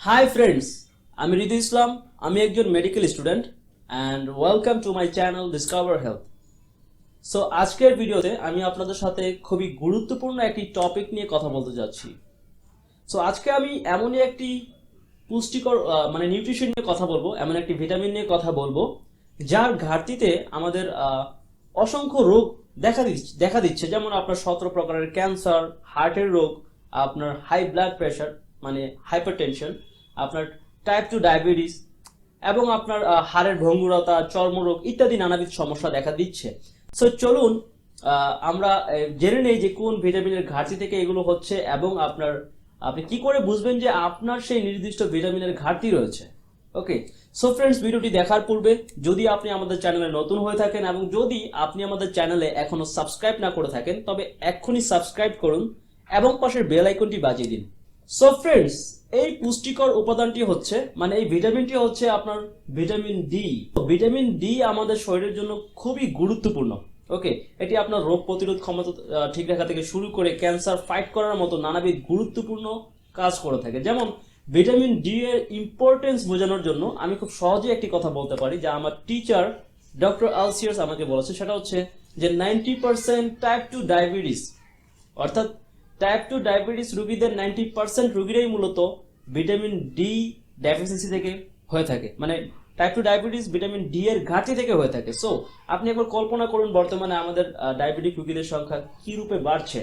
Hi friends আমি রিদু ইসলাম আমি একজন medical student and welcome to my channel discover health so আজকের ভিডিওতে আমি আপনাদের সাথে খুবই গুরুত্বপূর্ণ একটি টপিক নিয়ে কথা বলতে যাচ্ছি। সো আজকে আমি এমনই একটি পুষ্টিকর মানে নিউট্রিশন নিয়ে কথা বলব, এমন একটি ভিটামিন নিয়ে কথা বলব, যার ঘাটতিতে আমাদের অসংখ্য রোগ দেখা দিচ্ছে দেখা দিচ্ছে। যেমন আপনার সতেরো প্রকারের ক্যান্সার হার্টের রোগ, আপনার হাই ব্লাড প্রেশার মানে হাইপারটেনশন আপনার টাইপ টু ডায়াবেটিস এবং আপনার হাড়ের ভঙ্গুরতা, চর্মরোগ ইত্যাদি নানাবিধ সমস্যা দেখা দিচ্ছে। সো চলুন আমরা জেনে নেই যে কোন ভিটামিনের ঘাটতি থেকে এগুলো হচ্ছে এবং আপনার, আপনি কি করে বুঝবেন যে আপনার সেই নির্দিষ্ট ভিটামিনের ঘাটতি রয়েছে? ওকে সো ফ্রেন্ডস ভিডিওটি দেখার পূর্বে যদি আপনি আমাদের চ্যানেলে নতুন হয়ে থাকেন এবং যদি আপনি আমাদের চ্যানেলে এখনও সাবস্ক্রাইব না করে থাকেন, তবে এক্ষুনি সাবস্ক্রাইব করুন এবং পাশের বেল আইকনটি বাজিয়ে দিন। সো ফ্রেন্ডস এই পুষ্টিকর উপাদানটি হচ্ছে মানে এই ভিটামিনটি হচ্ছে আপনার ভিটামিন ডি ভিটামিন ডি আমাদের শরীরের জন্য খুবই গুরুত্বপূর্ণ। ওকে এটি আপনার রোগ প্রতিরোধ ক্ষমতা ঠিক রাখা থেকে শুরু করে ক্যান্সার ফাইট করার মতো নানাবিধ গুরুত্বপূর্ণ কাজ করে থাকে। যেমন, ভিটামিন ডি এর ইম্পর্টেন্স বোঝানোর জন্য আমি খুব সহজে একটি কথা বলতে পারি, যা আমার টিচার ডক্টর আলসিয়াস আমাকে বলেছে। সেটা হচ্ছে যে ninety percent type two diabetes অর্থাৎ টাইপ টু ডায়াবেটিস রোগীদের নাইনটি পার্সেন্ট রোগীরাই মূলত ভিটামিন ডি ডেফিসিয়েন্সি থেকে হয়ে থাকে। মানে type two diabetes vitamin D এর ঘাটতি থেকে হয়ে থাকে। সো আপনি একবার কল্পনা করুন বর্তমানে আমাদের ডায়াবেটিক রোগীদের সংখ্যা কি রূপে বাড়ছে।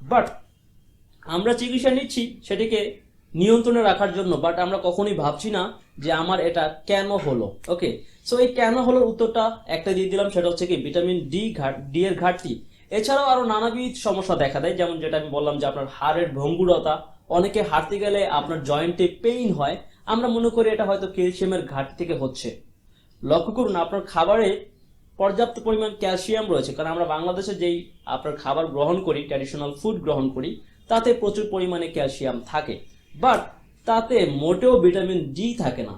বাট আমরা চিকিৎসা নিচ্ছি সেটিকে নিয়ন্ত্রণে রাখার জন্য বাট আমরা কখনোই ভাবছি না যে আমার এটা কেন হলো। ওকে সো এই কেন হলো উত্তরটা একটা দিয়ে দিলাম, সেটা হচ্ছে কি ভিটামিন ডি ঘাট ডি এর ঘাটতি। এছাড়াও আরও নানাবিধ সমস্যা দেখা দেয়, যেমন যেটা আমি বললাম যে আপনার হাড়ের ভঙ্গুরতা, অনেকে হাঁটতে গেলে আপনার জয়েন্টে পেইন হয়, আমরা মনে করি এটা হয়তো ক্যালসিয়ামের ঘাটতি থেকে হচ্ছে। লক্ষ্য করুন, আপনার খাবারে পর্যাপ্ত পরিমাণ ক্যালসিয়াম রয়েছে, কারণ আমরা বাংলাদেশে যেই আপনার খাবার গ্রহণ করি ট্র্যাডিশনাল ফুড গ্রহণ করি, তাতে প্রচুর পরিমাণে ক্যালসিয়াম থাকে। বাট তাতে মোটেও ভিটামিন ডি থাকে না।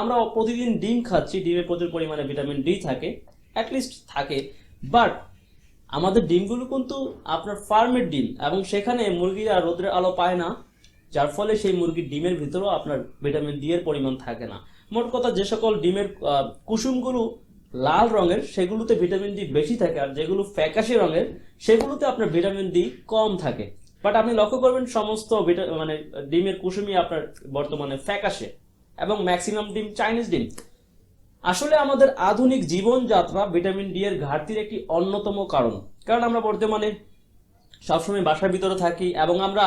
আমরা প্রতিদিন ডিম খাচ্ছি, ডিমে প্রচুর পরিমাণে ভিটামিন ডি থাকে অ্যাটলিস্ট থাকে। বাট আমাদের ডিমগুলো কিন্তু আপনার ফার্মের ডিম এবং সেখানে মুরগিরা রোদ্রের আলো পায় না, যার ফলে সেই মুরগির ডিমের ভিতরেও আপনার ভিটামিন ডি এর পরিমাণ থাকে না। মোট কথা যে সকল ডিমের কুসুমগুলো লাল রঙের, সেগুলোতে ভিটামিন ডি বেশি থাকে আর যেগুলো ফ্যাকাশে রঙের, সেগুলোতে আপনার ভিটামিন ডি কম থাকে। বাট আপনি লক্ষ্য করবেন সমস্ত মানে ডিমের কুসুমই আপনার বর্তমানে ফ্যাকাশে এবং ম্যাক্সিমাম ডিম চাইনিজ ডিম। আসলে আমাদের আধুনিক জীবনযাত্রা ভিটামিন ডি এর ঘাটতির একটি অন্যতম কারণ। কারণ আমরা বর্তমানে সবসময় বাসার ভিতরে থাকি এবং আমরা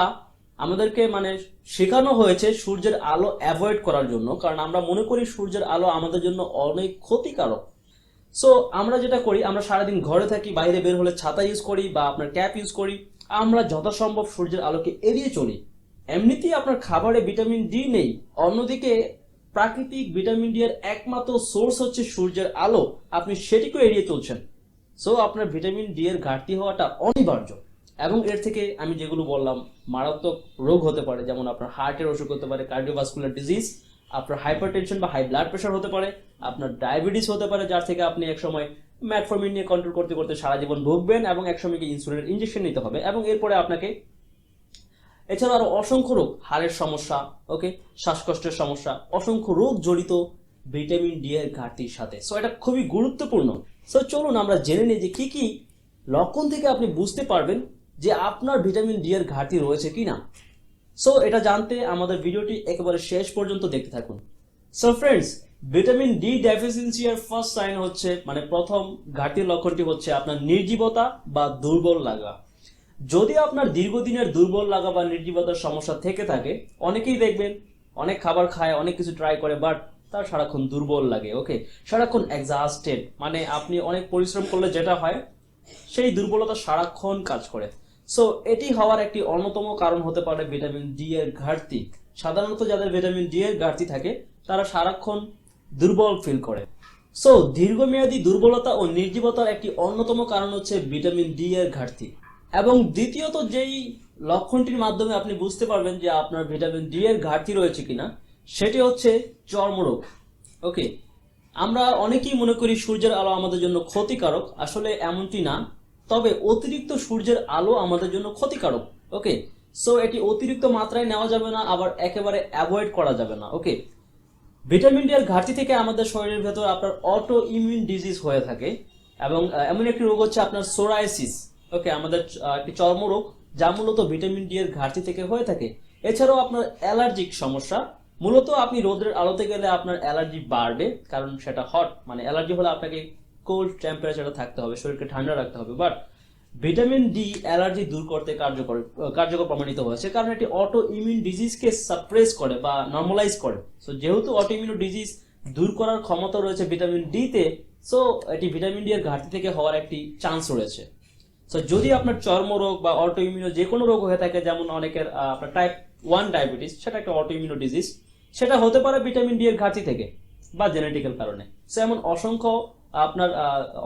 আমাদেরকে মানে শেখানো হয়েছে সূর্যের আলো অ্যাভয়েড করার জন্য। কারণ আমরা মনে করি সূর্যের আলো আমাদের জন্য অনেক ক্ষতিকারক। সো আমরা যেটা করি, আমরা সারাদিন ঘরে থাকি, বাইরে বের হলে ছাতা ইউজ করি বা আপনার ক্যাপ ইউজ করি। আমরা যথাসম্ভব সূর্যের আলোকে এড়িয়ে চলি। এমনিতেই আপনার খাবারে ভিটামিন ডি নেই, অন্যদিকে প্রাকৃতিক ভিটামিন ডি এর একমাত্র সোর্স হচ্ছে সূর্যের আলো। আপনি সেটিকেও এড়িয়ে চলছেন। সো আপনার ভিটামিন ডি এর ঘাটতি হওয়াটা অনিবার্য। এবং এর থেকে আমি যেগুলো বললাম, মারাত্মক রোগ হতে পারে, যেমন আপনার হার্টের অসুখ হতে পারে কার্ডিওভাস্কুলার ডিজিজ আপনার হাইপারটেনশন বা হাই ব্লাড প্রেশার হতে পারে, আপনার ডায়াবেটিস হতে পারে, যার থেকে আপনি একসময় ম্যাটফর্মিন নিয়ে কন্ট্রোল করতে করতে সারা জীবন ভুগবেন এবং একসময় ইনসুলিনের ইঞ্জেকশন নিতে হবে এবং এরপরে আপনাকে এছাড়া আরও অসংখ্য রোগ, হাড়ের সমস্যা ওকে শ্বাসকষ্টের সমস্যা, অসংখ্য রোগ জড়িত ভিটামিন ডি এর ঘাটতির সাথে। সো এটা খুবই গুরুত্বপূর্ণ। সো চলুন আমরা জেনে নিই যে কি কি লক্ষণ থেকে আপনি বুঝতে পারবেন যে আপনার ভিটামিন ডি এর ঘাটতি রয়েছে কিনা। সো এটা জানতে আমাদের ভিডিওটি একেবারে শেষ পর্যন্ত দেখতে থাকুন। So friends vitamin D deficiency এর ফার্স্ট সাইন হচ্ছে মানে প্রথম ঘাটতির লক্ষণটি হচ্ছে আপনার নির্জীবতা বা দুর্বল লাগা। যদি আপনার দীর্ঘদিনের দুর্বল লাগা বা নির্জীবতার সমস্যা থেকে থাকে, অনেকেই দেখবেন অনেক খাবার খায়, অনেক কিছু ট্রাই করে বাট তার সারাক্ষণ দুর্বল লাগে ওকে সারাক্ষণ এক্সাস্টেড মানে আপনি অনেক পরিশ্রম করলে যেটা হয়, সেই দুর্বলতা সারাক্ষণ কাজ করে। সো এটি হওয়ার একটি অন্যতম কারণ হতে পারে ভিটামিন ডি এর ঘাটতি। সাধারণত যাদের ভিটামিন ডি এর ঘাটতি থাকে, তারা সারাক্ষণ দুর্বল ফিল করে। সো দীর্ঘমেয়াদী দুর্বলতা ও নির্জীবতার একটি অন্যতম কারণ হচ্ছে ভিটামিন ডি এর ঘাটতি। এবং দ্বিতীয়ত যেই লক্ষণটির মাধ্যমে আপনি বুঝতে পারবেন যে আপনার ভিটামিন ডি এর ঘাটতি রয়েছে কিনা, সেটি হচ্ছে চর্মরোগ। ওকে? আমরা অনেকেই মনে করি সূর্যের আলো আমাদের জন্য ক্ষতিকারক। আসলে এমনটি না। তবে অতিরিক্ত সূর্যের আলো আমাদের জন্য ক্ষতিকারক। ওকে? সো এটি অতিরিক্ত মাত্রায় নেওয়া যাবে না, আবার একেবারে অ্যাভয়েড করা যাবে না। ওকে? ভিটামিন ডি এর ঘাটতি থেকে আমাদের শরীরের ভেতর আপনার অটো ইমিউন ডিজিজ হয়ে থাকে এবং এমন একটি রোগ হচ্ছে আপনার সোরাইসিস ওকে, আমাদের একটি চর্মরোগ যা মূলত ভিটামিন ডি এর ঘাটতি থেকে হয়ে থাকে। এছাড়াও আপনার অ্যালার্জিক সমস্যা। মূলত আপনি রোদের আলোতে গেলে আপনার অ্যালার্জি বাড়বে, কারণ সেটা হট মানে অ্যালার্জি হলে আপনাকে কোল্ড টেম্পারেচারে থাকতে হবে, শরীরকে ঠান্ডা রাখতে হবে। বাট ভিটামিন ডি অ্যালার্জি দূর করতে কার্যকর কার্যকর প্রমাণিত হয়েছে, কারণ এটি অটো ইমিউন ডিজিজকে সাপ্রেস করে বা নর্মালাইজ করে। সো যেহেতু অটো ইমিউন ডিজিজ দূর করার ক্ষমতা রয়েছে ভিটামিন ডি তে সো এটি ভিটামিন ডি এর ঘাটতি থেকে হওয়ার একটি চান্স রয়েছে। সো যদি আপনার চর্মরোগ বা অটো ইমিউনো যে কোনো রোগ হয়ে থাকে, যেমন অনেকের আপনার টাইপ ওয়ান ডায়াবেটিস সেটা একটা অটো ইমিউনো ডিজিজ সেটা হতে পারে ভিটামিন ডি এর ঘাটতি থেকে বা জেনেটিক্যাল কারণে। সো এমন অসংখ্য আপনার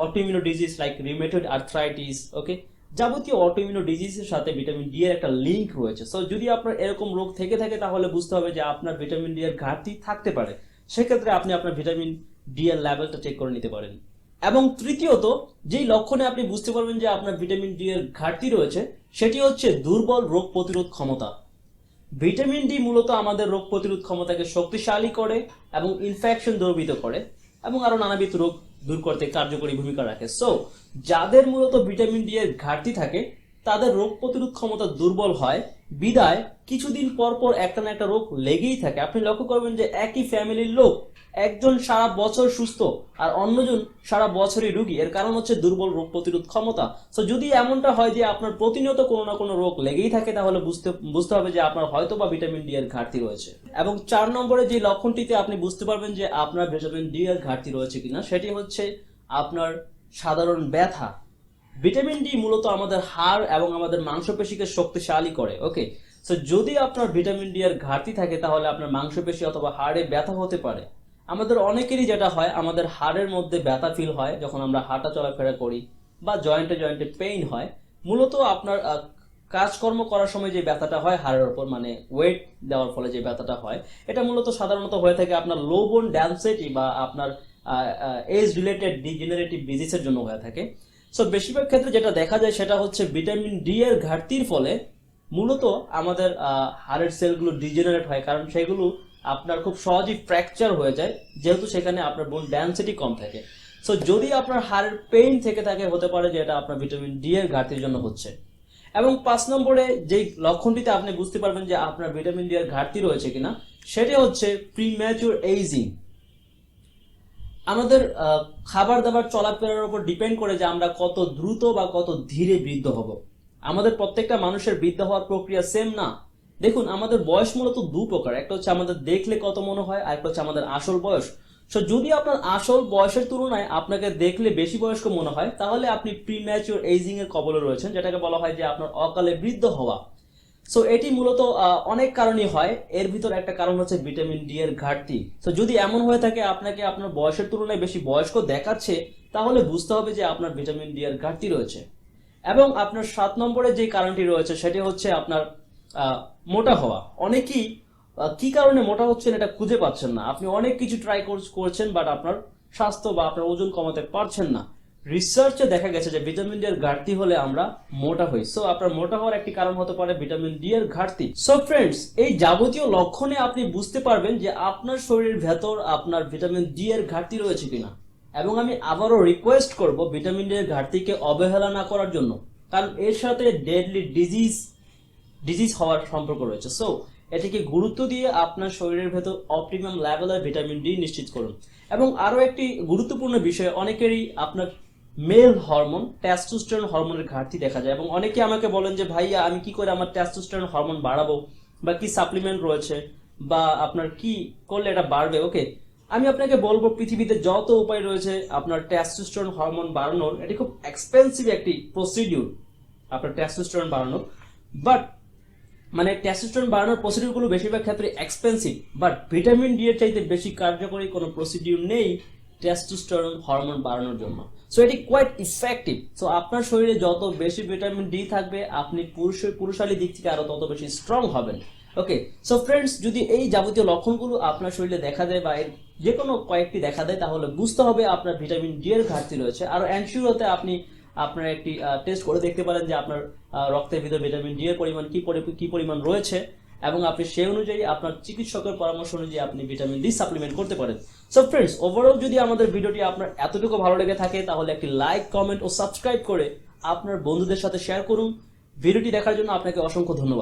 autoimmune disease like rheumatoid arthritis okay যাবতীয় অটোইমিউনো ডিজিজের সাথে ভিটামিন ডি এর একটা লিঙ্ক রয়েছে। সো যদি আপনার এরকম রোগ থেকে থাকে, তাহলে বুঝতে হবে যে আপনার ভিটামিন ডি এর ঘাটতি থাকতে পারে। সেক্ষেত্রে আপনি আপনার ভিটামিন ডি এর লেভেলটা চেক করে নিতে পারেন। এবং তৃতীয়ত, যেই লক্ষণে আপনি বুঝতে পারবেন যে আপনার ভিটামিন ডি এর ঘাটতি রয়েছে, সেটি হচ্ছে দুর্বল রোগ প্রতিরোধ ক্ষমতা। ভিটামিন ডি মূলত আমাদের রোগ প্রতিরোধ ক্ষমতাকে শক্তিশালী করে এবং ইনফেকশন দূরীভূত করে এবং আরও নানাবিধ রোগ দূর করতে কার্যকরী ভূমিকা রাখে। সো যাদের মূলত ভিটামিন ডি এর ঘাটতি থাকে, তাদের রোগ প্রতিরোধ ক্ষমতা দুর্বল হয় বিদায়, কিছুদিন পর পর একটা না একটা রোগ লেগেই থাকে। আপনি লক্ষ্য করবেন যে একই ফ্যামিলির লোক একজন সারা বছর সুস্থ আর অন্যজন সারা বছরই রুগী। এর কারণ হচ্ছে দুর্বল রোগ প্রতিরোধ ক্ষমতা। সো যদি এমনটা হয় যে আপনার প্রতিনিয়ত কোনো না কোনো রোগ লেগেই থাকে, তাহলে বুঝতে বুঝতে হবে যে আপনার হয়তো বা ভিটামিন ডি এর ঘাটতি রয়েছে। এবং চার নম্বরে যে লক্ষণটিতে আপনি বুঝতে পারবেন যে আপনার ভিটামিন ডি এর ঘাটতি রয়েছে কিনা, সেটি হচ্ছে আপনার সাধারণ ব্যথা। ভিটামিন ডি মূলত আমাদের হাড় এবং আমাদের মাংসপেশিকে শক্তিশালী করে ওকে সো যদি আপনার ভিটামিন ডি এর ঘাটতি থাকে, তাহলে আপনার মাংসপেশি অথবা হাড়ে ব্যথা হতে পারে। আমাদের অনেকেরই যেটা হয়, আমাদের হাড়ের মধ্যে ব্যথা ফিল হয়, যখন আমরা হাঁটা চলাফেরা করি বা জয়েন্টে জয়েন্টে পেইন হয়। মূলত আপনার কাজকর্ম করার সময় যে ব্যথাটা হয় হাড়ের ওপর মানে ওয়েট দেওয়ার ফলে যে ব্যথাটা হয়, এটা মূলত সাধারণত হয়ে থাকে আপনার লো বোন ড্যান্সেটি বা আপনার এজ রিলেটেড ডিজেনারেটিভ ডিজিজের জন্য হয়ে থাকে। সো বেশিরভাগ ক্ষেত্রে যেটা দেখা যায় সেটা হচ্ছে ভিটামিন ডি এর ঘাটতির ফলে মূলত আমাদের হাড়ের সেলগুলো ডিজেনারেট হয়। কারণ সেগুলো আপনার খুব সহজেই ফ্র্যাকচার হয়ে যায়, যেহেতু সেখানে আপনার বোন ডেন্সিটি কম থাকে। সো যদি আপনার হাড়ের পেইন থেকে থাকে, হতে পারে যে এটা আপনার ভিটামিন ডি এর ঘাটতির জন্য হচ্ছে। এবং পাঁচ নম্বরে যেই লক্ষণটিতে আপনি বুঝতে পারবেন যে আপনার ভিটামিন ডি এর ঘাটতি রয়েছে কিনা, সেটা হচ্ছে প্রিম্যাচুর এইজিং আমাদের খাবার দাবার চলাফেরার উপর ডিপেন্ড করে যে আমরা কত দ্রুত বা কত ধীরে বৃদ্ধ হব। আমাদের প্রত্যেকটা মানুষের বৃদ্ধ হওয়ার প্রক্রিয়া সেম না। দেখুন, আমাদের বয়স মূলত দু প্রকার। একটা হচ্ছে আমাদের দেখলে কত মনে হয়, আর একটা হচ্ছে আমাদের আসল বয়স। সো যদি আপনার আসল বয়সের তুলনায় আপনাকে দেখলে বেশি বয়স্ক মনে হয়, তাহলে আপনি প্রিম্যাচুর এইজিং এর কবলে রয়েছেন, যেটাকে বলা হয় যে আপনার অকালে বৃদ্ধ হওয়া। সো এটি মূলত অনেক কারণই হয়। এর ভিতর একটা কারণ হচ্ছে ভিটামিন ডি এর ঘাটতি। তো যদি এমন হয়ে থাকে, আপনাকে আপনার বয়সের তুলনায় বেশি বয়স্ক দেখাচ্ছে, তাহলে বুঝতে হবে যে আপনার ভিটামিন ডি এর ঘাটতি রয়েছে। এবং আপনার সাত নম্বরে যে কারণটি রয়েছে, সেটি হচ্ছে আপনার মোটা হওয়া। অনেকেই কি কারণে মোটা হচ্ছেন এটা খুঁজে পাচ্ছেন না। আপনি অনেক কিছু ট্রাই করছেন বাট আপনার স্বাস্থ্য বা আপনার ওজন কমাতে পারছেন না। রিসার্চে দেখা গেছে যে ভিটামিন ডি এর ঘাটতি হলে আমরা মোটা হই। সো আপনার মোটা হওয়ার একটি কারণ হতে পারে ভিটামিন ডি এর ঘাটতি। সো ফ্রেন্ডস এই যাবতীয় লক্ষণে আপনি বুঝতে পারবেন যে আপনার শরীরের ভেতর আপনার ভিটামিন ডি এর ঘাটতি রয়েছে কিনা। এবং আমি আবারও রিকোয়েস্ট করব ভিটামিন ডি এর ঘাটতিকে অবহেলা না করার জন্য। কারণ এর সাথে ডেডলি ডিজিজ ডিজিজ হওয়ার সম্পর্ক রয়েছে। সো এটিকে গুরুত্ব দিয়ে আপনার শরীরের ভেতর অপটিমাম লেভেলের ভিটামিন ডি নিশ্চিত করুন। এবং আরও একটি গুরুত্বপূর্ণ বিষয়, অনেকেরই আপনার মেল হরমোন টেস্টোস্টেরন হরমোনের ঘাটতি দেখা যায়। এবং অনেকে আমাকে বলেন যে, ভাইয়া, আমি কি করে আমার টেস্টোস্টেরন হরমোন বাড়াবো? বা কি সাপ্লিমেন্ট রয়েছে? বা আপনার কি করলে এটা বাড়বে? ওকে আমি আপনাকে বলব, পৃথিবীতে যত উপায় রয়েছে আপনার টেস্টোস্টেরন হরমোন বাড়ানোর, এটি খুব এক্সপেন্সিভ একটি প্রসিডিউর আপনার টেস্টোস্টেরন বাড়ানোর। বাট মানে টেস্টোস্টেরন বাড়ানোর প্রসিডিউরগুলো বেশিরভাগ ক্ষেত্রে এক্সপেন্সিভ বাট ভিটামিন ডি এর চাইতে বেশি কার্যকরী কোনো প্রসিডিউর নেই। টেস্টোস্টেরন হরমোন বাড়ানোর জন্য। সো এটি কোয়াইট ইফেক্টিভ সো আপনার শরীরে যত বেশি ভিটামিন ডি থাকবে, আপনি পুরুষ পুরুষালী দিক থেকে আরও তত বেশি স্ট্রং হবেন। ওকে সো ফ্রেন্ডস যদি এই যাবতীয় লক্ষণগুলো আপনার শরীরে দেখা দেয় বা এর যে কোনো কয়েকটি দেখা দেয়, তাহলে বুঝতে হবে আপনার ভিটামিন ডি এর ঘাটতি রয়েছে। আর এনশিওর হতে আপনি আপনার একটি টেস্ট করে দেখতে পারেন যে আপনার রক্তের ভিতরে ভিটামিন ডি এর পরিমাণ কি পরি- কি পরিমাণ রয়েছে। এবং আপনি সেই অনুযায়ী আপনার চিকিৎসকের পরামর্শ অনুযায়ী আপনি ভিটামিন ডি সাপ্লিমেন্ট করতে পারেন। সো ফ্রেন্ডস ওভারঅল যদি আমাদের ভিডিওটি আপনার এতটুকু ভালো লেগে থাকে, তাহলে একটি লাইক কমেন্ট ও সাবস্ক্রাইব করে আপনার বন্ধুদের সাথে শেয়ার করুন। ভিডিওটি দেখার জন্য আপনাকে অসংখ্য ধন্যবাদ।